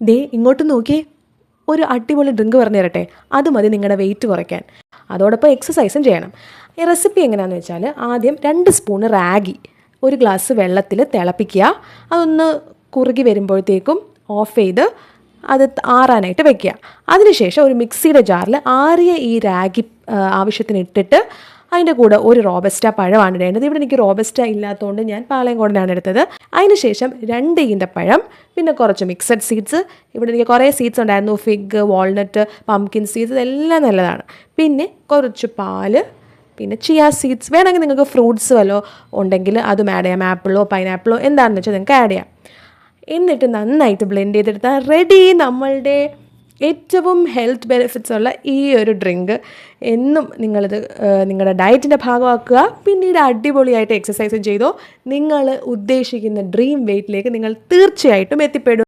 ദേ ഇങ്ങോട്ട് നോക്കിയേ. ഒരു അടിപൊളി ഡ്രിങ്ക് പറഞ്ഞു തരട്ടെ. അത് മതി നിങ്ങളുടെ വെയിറ്റ് കുറയ്ക്കാൻ. അതോടൊപ്പം എക്സസൈസും ചെയ്യണം. ഈ റെസിപ്പി എങ്ങനെയാണെന്ന് വെച്ചാൽ ആദ്യം രണ്ട് സ്പൂണ് റാഗി ഒരു ഗ്ലാസ് വെള്ളത്തിൽ തിളപ്പിക്കുക. അതൊന്ന് കുറുകി വരുമ്പോഴത്തേക്കും ഓഫ് ചെയ്ത് അത് ആറാനായിട്ട് വെക്കുക. അതിനുശേഷം ഒരു മിക്സിയുടെ ജാറിൽ ആറിയ ഈ റാഗി ആവശ്യത്തിന് ഇട്ടിട്ട് അതിന്റെ കൂടെ ഒരു റോബസ്റ്റ പഴമാണ് ഇടേണ്ടത്. ഇവിടെ എനിക്ക് റോബസ്റ്റ ഇല്ലാത്തതുകൊണ്ട് ഞാൻ പാളയംകോടനാണ് എടുത്തത്. അതിനുശേഷം രണ്ട് ഈന്തപ്പഴം പിന്നെ കുറച്ച് മിക്സഡ് സീഡ്സ് ഇവിടെ എനിക്ക് കുറേ സീഡ്സ് ഉണ്ടായിരുന്നു. ഫിഗ് വാൾനട്ട് പംകിൻ സീഡ്സ് ഇതെല്ലാം നല്ലതാണ്. പിന്നെ കുറച്ച് പാൽ പിന്നെ ചിയ സീഡ്സ് വേണമെങ്കിൽ നിങ്ങൾക്ക് ഫ്രൂട്ട്സ് വല്ലോ ഉണ്ടെങ്കിൽ അതും ആഡ് ചെയ്യാം. ആപ്പിളോ പൈനാപ്പിളോ എന്താണെന്ന് വെച്ചാൽ നിങ്ങൾക്ക് ആഡ് ചെയ്യാം. എന്നിട്ട് നന്നായിട്ട് ബ്ലെൻഡ് ചെയ്തെടുത്താൽ റെഡി നമ്മളുടെ ഏറ്റവും ഹെൽത്ത് ബെനിഫിറ്റ്സ് ഉള്ള ഈ ഒരു ഡ്രിങ്ക് എന്നും നിങ്ങളിത് നിങ്ങളുടെ ഡയറ്റിന്റെ ഭാഗമാക്കുക. പിന്നീട് അടിപൊളിയായിട്ട് എക്സസൈസും ചെയ്തോ. നിങ്ങൾ ഉദ്ദേശിക്കുന്ന ഡ്രീം വെയിറ്റിലേക്ക് നിങ്ങൾ തീർച്ചയായിട്ടും എത്തിപ്പെടും.